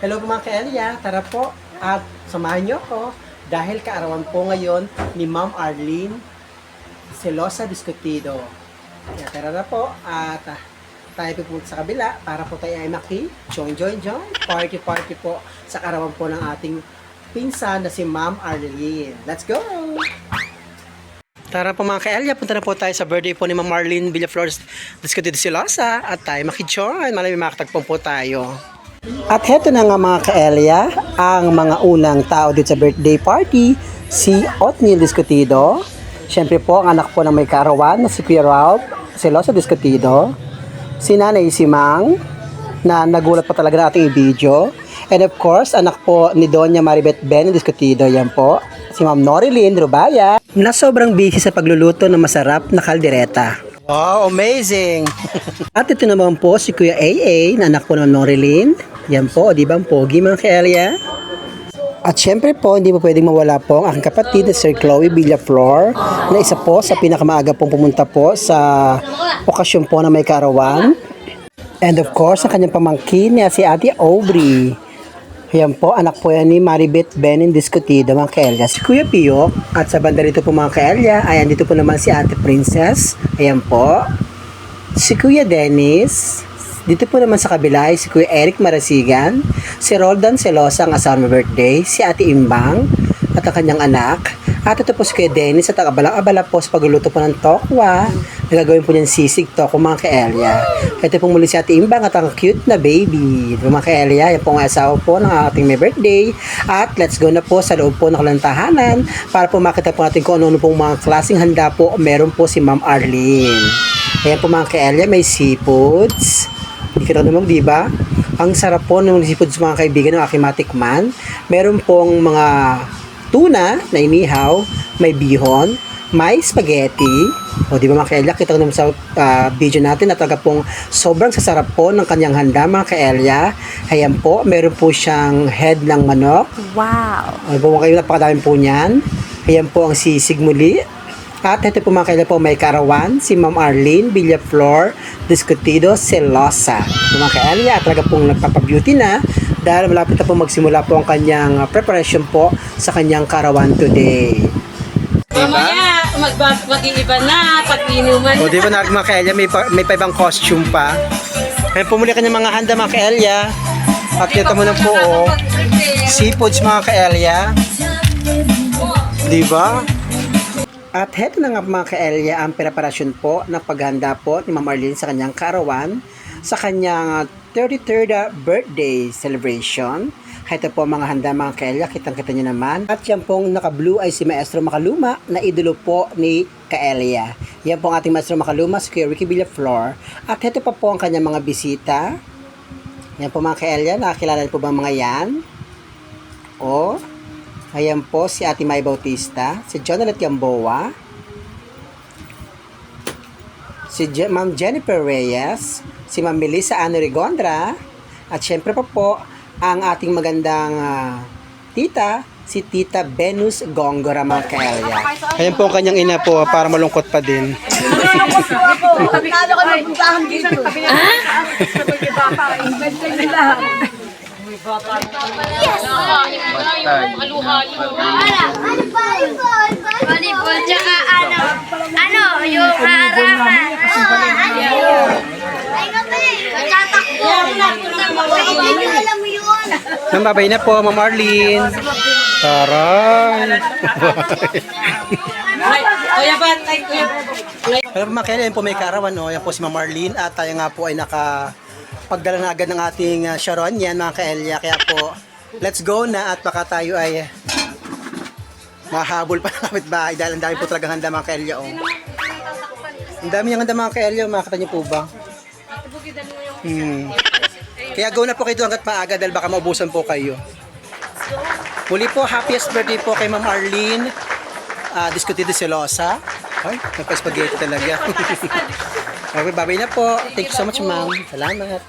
Hello po mga ka-Elia, tara po at samahan niyo ako dahil kaarawan po ngayon ni Ma'am Arlene Celosa Discutido. Kaya tara na po at ah, tayo po sa kabila para po tayo ay maki join join join party party po sa kaarawan po ng ating pinsan na si Ma'am Arlene. Let's go! Tara po mga ka-Elia, punta na po tayo sa birthday po ni Ma'am Marlene Villaflores Discutido Silosa at tayo maki-join. Malami makatagpong po tayo. At heto na nga mga ka-Elia, ang mga unang tao dito sa birthday party, si Otniel Discutido. Siyempre po, ang anak po ng may karawan na si Kuya Ralph Celosa Discutido. Si Nanay Simang, na nagulat pa talaga na ating video. And of course, anak po ni Doña Maribet Ben Discutido, yan po. Si Ma'am Norilyn Rubaya, na sobrang busy sa pagluluto ng masarap na kaldereta. Wow, amazing! At ito naman po si Kuya AA, na anak po ng Norilyn. Yan po, di ba ang pogi mga Kelia? At syempre po, hindi po pwedeng mawala po ang aking kapatid na Sir Chloe Villaflor na isa po sa pinakamaaga pong pumunta po sa okasyon po na may karawan. And of course, ang kanyang pamangkin niya si Ate Aubrey. Ayan po, anak po yan ni Maribet Benin Discutido, mga kaelya. Si Kuya Pio, at sa banda rito po mga kaelya, ayan dito po naman si Ate Princess. Ayan po. Si Kuya Dennis. Dito po naman sa kabila ay si Kuya Eric Marasigan. Si Roldan Celosa, ang asawa birthday. Si Ate Imbang at ang kanyang anak. At ito po si Kuya Dennis at ang abala po sa pagluluto po ng tokwa. Nagagawin po niyan sisig toko mga kaelya. Ito po muli si Ate Imbang at ang cute na baby. Ito mga kaelya, yan po ang asawa po ng ating may birthday. At let's go na po sa loob po ng kalantahanan para po makita po natin kung ano-ano pong mga klaseng handa po meron po si Ma'am Arlene. Ayan po mga kaelya, may seafoods. Hindi ka naman, di ba? Ang sarap po ng seafoods mga kaibigan ng aking matikman. Meron pong mga tuna na inihaw, may bihon, may spaghetti. O di ba mga kaelya, kita ko naman sa ah, video natin na talaga pong sobrang sasarap po ng kanyang handa mga kaelya. Ayan po, meron po siyang head ng manok. Wow. Ano po mga kayo, napakadami po niyan. Ayan po ang sisig muli. At ito po mga kaila po may karawan, si Ma'am Arlene Villaflor Discutido Celosa. Mga kaila, talaga pong nagpapabeauty na dahil malapit na po magsimula po ang kanyang uh, preparation po sa kanyang karawan today. Mamaya, magbas mag-iiba na, pag inuman. O di ba na mga kaelya, may, pa, may pa ibang costume pa. Kaya pumuli ka ng mga handa mga kaelya. At kita mo na po, oh, seafoods mga kaelya. Di ba? At heto na nga mga kaelya ang preparasyon po ng paghanda po ni Ma'am Arlene sa kanyang karawan sa kanyang 33rd birthday celebration. Ito po mga handa mga kaelya, kitang-kita nyo naman. At yan pong naka-blue ay si Maestro Makaluma na idolo po ni Kaelia. Yan po ang ating Maestro Makaluma, si Kuya Ricky Villaflor. At ito pa po ang kanyang mga bisita. Yan po mga kaelya, nakakilala po ba mga yan? O, ayan po si Ate May Bautista, si Jonalet Gamboa, si Je- Ma'am Jennifer Reyes, si Ma'am Melissa Ano Rigondra, at syempre pa po ang ating magandang ah, tita, si Tita Venus Gongora mga kaelya. Ayan po ang kanyang ina po para malungkot pa din. Nalo ko ng puntahan dito. Volleyball, Alam mo yun. Ma'am, babay na po, Ma'am Arlene. Taray. Ay, kuya ba. Pero mga kailan, yan po may karawan, no? Yan po si Ma'am Marlene at tayo nga po ay naka pagdala na agad ng ating uh, Sharon yan mga kaelya. Kaya po, let's go na at baka tayo ay mahabol pa ng kapitbahay dahil ang dami po talaga handa mga kaelya. Oh. Ang dami yung handa mga kaelya, makakita niyo po ba? Hmm. Kaya go na po kayo hanggat maaga dahil baka maubusan po kayo. Muli po, happiest birthday po kay Ma'am Arlene uh, Discutido Celosa. Ay, nagpa-spaghetti talaga. okay, babay na po. Thank you so much, ma'am. Salamat.